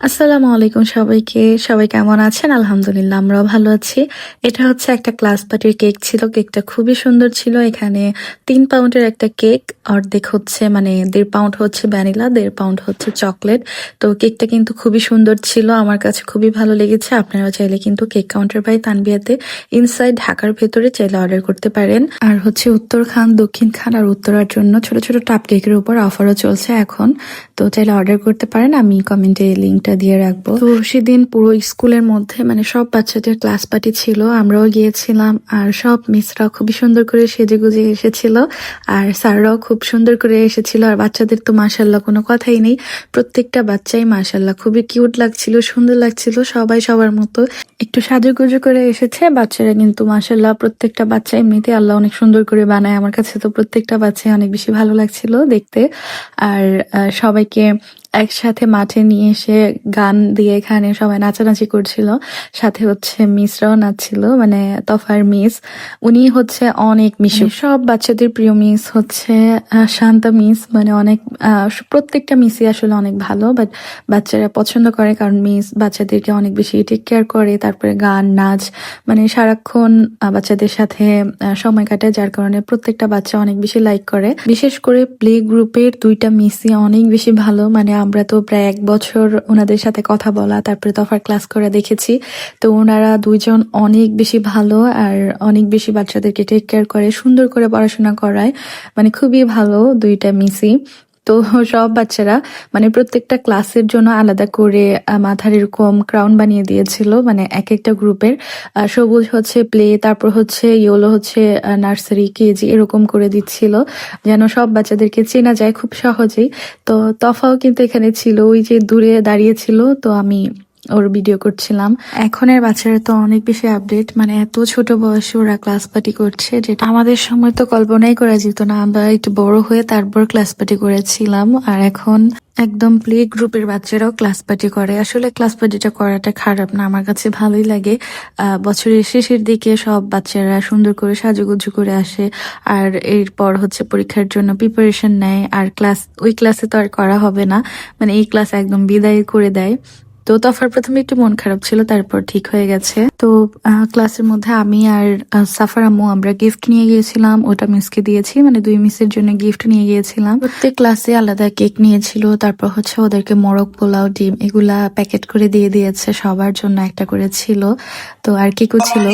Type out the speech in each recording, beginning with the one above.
আসসালামু আলাইকুম সবাইকে। সবাই কেমন আছেন? আলহামদুলিল্লাহ, আমরাও ভালো আছি। এটা হচ্ছে একটা ক্লাস পার্টির কেক ছিল। কেকটা খুবই সুন্দর ছিল। এখানে তিন পাউন্ডের একটা কেক, অর্ধেক হচ্ছে মানে দেড় পাউন্ড হচ্ছে ভ্যানিলা, দেড় পাউন্ড হচ্ছে চকলেট। তো কেকটা কিন্তু খুবই সুন্দর ছিল। আমার কাছে খুবই ভালো লেগেছে। আপনারা চাইলে কিন্তু কেক কাউন্টার বাই তানবিয়াতে ইনসাইড ঢাকার ভেতরে চাইলে অর্ডার করতে পারেন। আর হচ্ছে উত্তর খান, দক্ষিণ খান আর উত্তরার জন্য ছোট ছোট টাপ কেকের উপর অফারও চলছে এখন। তো চাইলে অর্ডার করতে পারেন। আমি কমেন্টে লিঙ্কটা দিয়ে রাখব। তো সেদিন পুরো স্কুলের মধ্যে মানে সব বাচ্চাদের ক্লাস পার্টি ছিল, আমরাও গিয়েছিলাম, আর সব মিসরাও খুবই সুন্দর করে সেজে গুজে এসেছিল, আর স্যাররাও খুব সুন্দর করে এসেছিল, আর বাচ্চাদের তো মাসাল্লাহ কোনো কথাই নেই। প্রত্যেকটা বাচ্চাই মাসাল্লাহ খুবই কিউট লাগছিল, সুন্দর লাগছিল, সবাই সবার মতো। একটু সাজুগুজু করে এসেছে, বাচ্চারা কিন্তু মাসাল্লাহ প্রত্যেকটা বাচ্চা এমনিতে আল্লাহ অনেক সুন্দর করে বানায়। আমার কাছে তো প্রত্যেকটা বাচ্চাই অনেক বেশি ভালো লাগছিল দেখতে। আর সবাইকে একসাথে মাঠে নিয়ে এসে গান দিয়ে এখানে সবাই নাচানাচি করছিল। সাথে হচ্ছে মিসরাও নাচছিল মানে তফার মিস। উনি হচ্ছে অনেক মিশু সব বাচ্চাদের প্রিয় মিস হচ্ছে শান্তা মিস। মানে অনেক প্রত্যেকটা মিসই আসলে অনেক ভালো বাট বাচ্চারা পছন্দ করে কারণ মিস বাচ্চাদেরকে অনেক বেশি টেক কেয়ার করে। তারপরে গান নাচ মানে সারাক্ষণ বাচ্চাদের সাথে সময় কাটায় যার কারণে প্রত্যেকটা বাচ্চা অনেক বেশি লাইক করে। বিশেষ করে প্লে গ্রুপের দুইটা মিসই অনেক বেশি ভালো। মানে আমরা তো প্রায় এক বছর ওনাদের সাথে কথা বলা, তারপরে তফার ক্লাস করে দেখেছি। তো ওনারা দুইজন অনেক বেশি ভালো আর অনেক বেশি বাচ্চাদেরকে টেক কেয়ার করে, সুন্দর করে পড়াশোনা করায়। মানে খুবই ভালো দুইটা মিসই। তো সব বাচ্চারা মানে প্রত্যেকটা ক্লাসের জন্য আলাদা করে মাথার এরকম ক্রাউন বানিয়ে দিয়েছিল মানে এক একটা গ্রুপের। সবুজ হচ্ছে প্লে তারপর হচ্ছে ইয়েলো হচ্ছে নার্সারি কেজি এরকম করে দিচ্ছিল, যেন সব বাচ্চাদেরকে চেনা যায় খুব সহজেই। তো তফাও কিন্তু এখানে ছিল, ওই যে দূরে দাঁড়িয়েছিল তো আমি ওর ভিডিও করছিলাম। এখনের বাচ্চারা তো অনেক বেশি আপডেট মানে এত ছোট বয়সে ওরা ক্লাস পার্টি করছে, যেটা আমাদের সময় তো কল্পনাই করা যেত না। আমরা একটু বড় হয়ে তারপর ক্লাস পার্টি করেছিলাম, আর এখন একদম প্লে গ্রুপের বাচ্চারাও ক্লাস পার্টি করে। আসলে ক্লাস পার্টিটা করাটা খারাপ না, আমার কাছে ভালোই লাগে। বছরের শেষের দিকে সব বাচ্চারা সুন্দর করে সাজুগুজু করে আসে, আর এরপর হচ্ছে পরীক্ষার জন্য প্রিপারেশন নেয়, আর ক্লাস ওই ক্লাসে তো আর করা হবে না। মানে এই ক্লাস একদম বিদায় করে দেয়। তো তফার প্রথমে একটু মন খারাপ ছিল, তারপর ঠিক হয়ে গেছে। তো ক্লাসের মধ্যে আমি আর সাফার আম্মু আমরা গিফট নিয়ে গিয়েছিলাম, ওটা মিসকে দিয়েছি মানে দুই মিসের জন্য গিফট নিয়ে গিয়েছিলাম। প্রত্যেক ক্লাসে আলাদা কেক নিয়েছিল, তারপর হচ্ছে ওদেরকে মোরগ, পোলাও, ডিম এগুলা প্যাকেট করে দিয়ে দিয়েছে, সবার জন্য একটা করে ছিল। তো আর কেকও ছিল?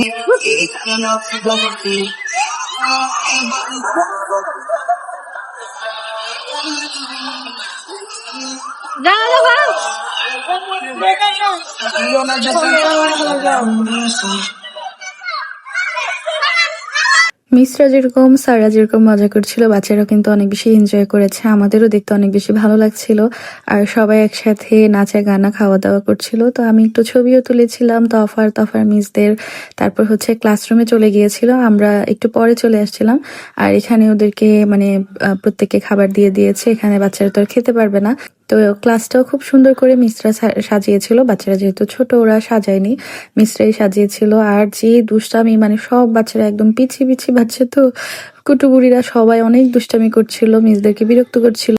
মিসরা যেরকম, সারা যেরকম মজা করছিল বাচ্চারা কিন্তু অনেক বেশি এনজয় করেছে, আমাদেরও দেখতে অনেক বেশি ভালো লাগছিল, আর সবাই একসাথে নাচা, গানা খাওয়া দাওয়া করছিল। তো আমি একটু ছবিও তুলেছিলাম, তফার তফার মিসদের, তারপর হচ্ছে ক্লাসরুমে চলে গিয়েছিল, আমরা একটু পরে চলে আসছিলাম, আর এখানে ওদেরকে মানে প্রত্যেককে খাবার দিয়ে দিয়েছে, এখানে বাচ্চারা তো আর খেতে পারবে না। তো ক্লাসটাও খুব সুন্দর করে মিসরা সা- সাজিয়েছিল, বাচ্চারা যেহেতু ছোট ওরা সাজায়নি মিসরাই সাজিয়েছিল। আর যে দুষ্টামি মানে সব বাচ্চারা একদম পিছিয়ে পিছিয়ে বাচ্চা তো কুটুবুড়িরা সবাই অনেক দুষ্টামি করছিল, মিসদেরকে বিরক্ত করছিল।